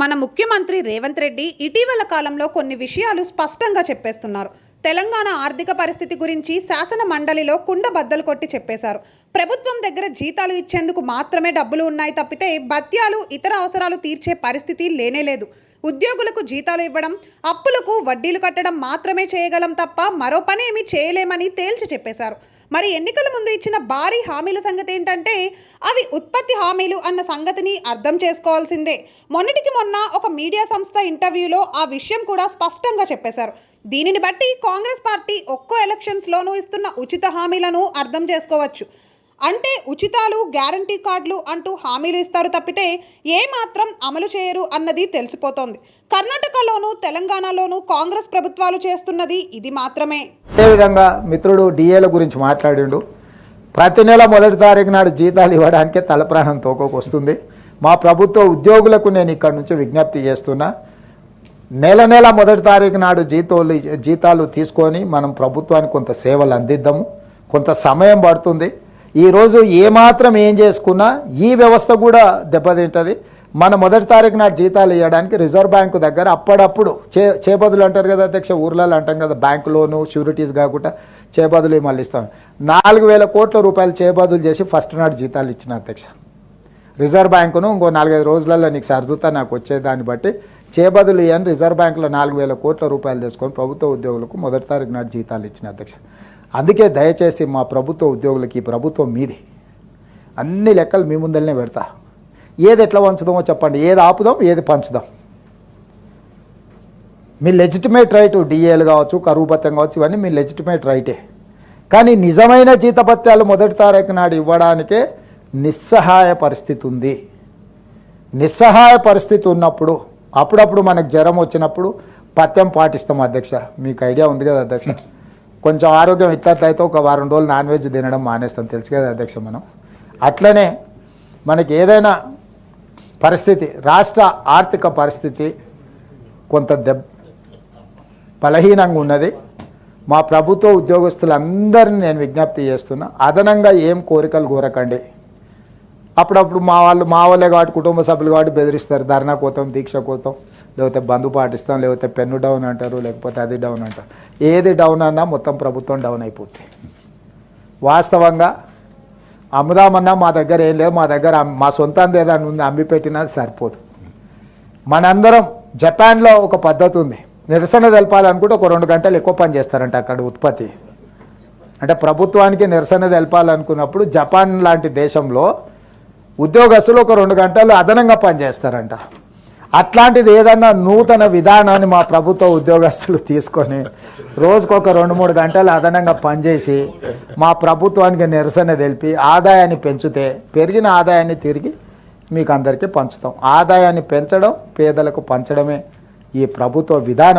మన ముఖ్యమంత్రి రేవంత్ రెడ్డి ఇటీవల కాలంలో కొన్ని విషయాలు స్పష్టంగా చెప్పేస్తున్నారు. తెలంగాణ ఆర్థిక పరిస్థితి గురించి శాసన మండలిలో కుండ బద్దలు కొట్టి చెప్పేశారు. ప్రభుత్వం దగ్గర జీతాలు ఇచ్చేందుకు మాత్రమే డబ్బులు ఉన్నాయి తప్పితే భత్యాలు ఇతర అవసరాలు తీర్చే పరిస్థితి లేనే లేదు. ఉద్యోగులకు జీతాలు ఇవ్వడం అప్పులకు వడ్డీలు కట్టడం మాత్రమే చేయగలం తప్ప మరో పని ఏమీ చేయలేమని తేల్చి చెప్పేశారు. మరి ఎన్నికల ముందు ఇచ్చిన భారీ హామీల సంగతి ఏంటంటే అవి ఉత్పత్తి హామీలు అన్న సంగతిని అర్థం చేసుకోవాల్సిందే. మొన్నటికి మొన్న ఒక మీడియా సంస్థ ఇంటర్వ్యూలో ఆ విషయం కూడా స్పష్టంగా చెప్పేశారు. దీనిని బట్టి కాంగ్రెస్ పార్టీ ఒక్కో ఎలక్షన్స్లోనూ ఇస్తున్న ఉచిత హామీలను అర్థం చేసుకోవచ్చు. అంటే ఉచితాలు గ్యారంటీ కార్డులు అంటూ హామీలు ఇస్తారు తప్పితే ఏమాత్రం అమలు చేయరు అన్నది తెలిసిపోతోంది. కర్ణాటకలోనూ తెలంగాణలోనూ కాంగ్రెస్ ప్రభుత్వాలు చేస్తున్నది ఇది మాత్రమే. అదేవిధంగా మిత్రుడు డిఏల గురించి మాట్లాడిండు. ప్రతి నెల మొదటి తారీఖు నాడు జీతాలు ఇవ్వడానికే తలప్రాణం తోకొకొస్తుంది. మా ప్రభుత్వ ఉద్యోగులకు నేను ఇక్కడ నుంచి విజ్ఞప్తి చేస్తున్నా. నెల నెల మొదటి తారీఖు నాడు జీతాలు జీతాలు తీసుకొని మనం ప్రభుత్వానికి కొంత సేవలు అందిద్దాము. కొంత సమయం పడుతుంది. ఈరోజు ఏమాత్రం ఏం చేసుకున్నా ఈ వ్యవస్థ కూడా దెబ్బతింటుంది. మన మొదటి తారీఖు నాటి జీతాలు ఇవ్వడానికి రిజర్వ్ బ్యాంకు దగ్గర అప్పుడప్పుడు చే చేబదులు అంటారు కదా అధ్యక్ష ఊర్లలో అంటాం కదా బ్యాంక్ లోను షూరిటీస్ కాకుండా చేబదులు మళ్ళీ ఇస్తాం నాలుగు వేల కోట్ల రూపాయలు చేబదులు చేసి ఫస్ట్ నాడు జీతాలు ఇచ్చిన అధ్యక్ష. రిజర్వ్ బ్యాంకును ఇంకో నాలుగైదు రోజులలో నీకు సర్దుతా నాకు వచ్చేదాన్ని బట్టి చేబదులు ఇవ్వని రిజర్వ్ బ్యాంకులో నాలుగు వేల కోట్ల రూపాయలు తెచ్చుకొని ప్రభుత్వ ఉద్యోగులకు మొదటి తారీఖు నాటి జీతాలు ఇచ్చిన అధ్యక్ష. అందుకే దయచేసి మా ప్రభుత్వ ఉద్యోగులకి ప్రభుత్వం మీది. అన్ని లెక్కలు మీ ముందరనే పెడతా. ఏది ఎట్లా పంచుదామో చెప్పండి. ఏది ఆపుదాం ఏది పంచుదాం. మీ లెజిటిమేట్ రైట్ డిఏలు కావచ్చు కరువు భత్యం కావచ్చు ఇవన్నీ మీ లెజిటిమేట్ రైటే కానీ నిజమైన జీతభత్యాలు మొదటి తారీఖు నాడు ఇవ్వడానికే నిస్సహాయ పరిస్థితి ఉంది. నిస్సహాయ పరిస్థితి ఉన్నప్పుడు అప్పుడప్పుడు మనకు జ్వరం వచ్చినప్పుడు పథ్యం పాటిస్తాం అధ్యక్ష. మీకు ఐడియా ఉంది కదా అధ్యక్ష. కొంచెం ఆరోగ్యం ఇట్లట్లయితే ఒక వారం రోజులు నాన్ వెజ్ తినడం మానేస్తాం. తెలుసు కదా అధ్యక్ష మనం. అట్లనే మనకి ఏదైనా పరిస్థితి రాష్ట్ర ఆర్థిక పరిస్థితి కొంత దెబ్ బలహీనంగా ఉన్నది. మా ప్రభుత్వ ఉద్యోగస్తులందరినీ నేను విజ్ఞప్తి చేస్తున్నా అదనంగా ఏం కోరికలు కోరకండి. అప్పుడప్పుడు మా వాళ్ళు మా వాళ్ళే కాబట్టి కుటుంబ సభ్యులు కాబట్టి బెదిరిస్తారు. ధర్నా కోతం దీక్ష కోతం లేకపోతే బంధు పాటిస్తాం లేకపోతే పెన్ను డౌన్ అంటారు లేకపోతే అది డౌన్ అంటారు. ఏది డౌన్ అన్నా మొత్తం ప్రభుత్వం డౌన్ అయిపోతుంది వాస్తవంగా అమ్ముదామన్నా మా దగ్గర ఏం లేదు మా దగ్గర మా సొంతంది ఏదైనా ఉంది అమ్మి పెట్టినా సరిపోదు. మనందరం జపాన్లో ఒక పద్ధతి ఉంది. నిరసన తెలపాలనుకుంటే ఒక రెండు గంటలు ఎక్కువ పని చేస్తారంట అక్కడ ఉత్పత్తి. అంటే ప్రభుత్వానికి నిరసన తెలపాలనుకున్నప్పుడు జపాన్ లాంటి దేశంలో ఉద్యోగస్తులు ఒక రెండు గంటలు అదనంగా పనిచేస్తారంట అట్లాంటిది ఏదన్నా నూతన విధానాన్ని మా ప్రభుత్వ ఉద్యోగస్తులు తీసుకొని రోజుకొక రెండు మూడు గంటలు అదనంగా పనిచేసి మా ప్రభుత్వానికి నిరసన తెలిపి ఆదాయాన్ని పెంచితే పెరిగిన ఆదాయాన్ని తిరిగి మీకు అందరికీ పంచుతాం. ఆదాయాన్ని పెంచడం పేదలకు పంచడమే ఈ ప్రభుత్వ విధానం.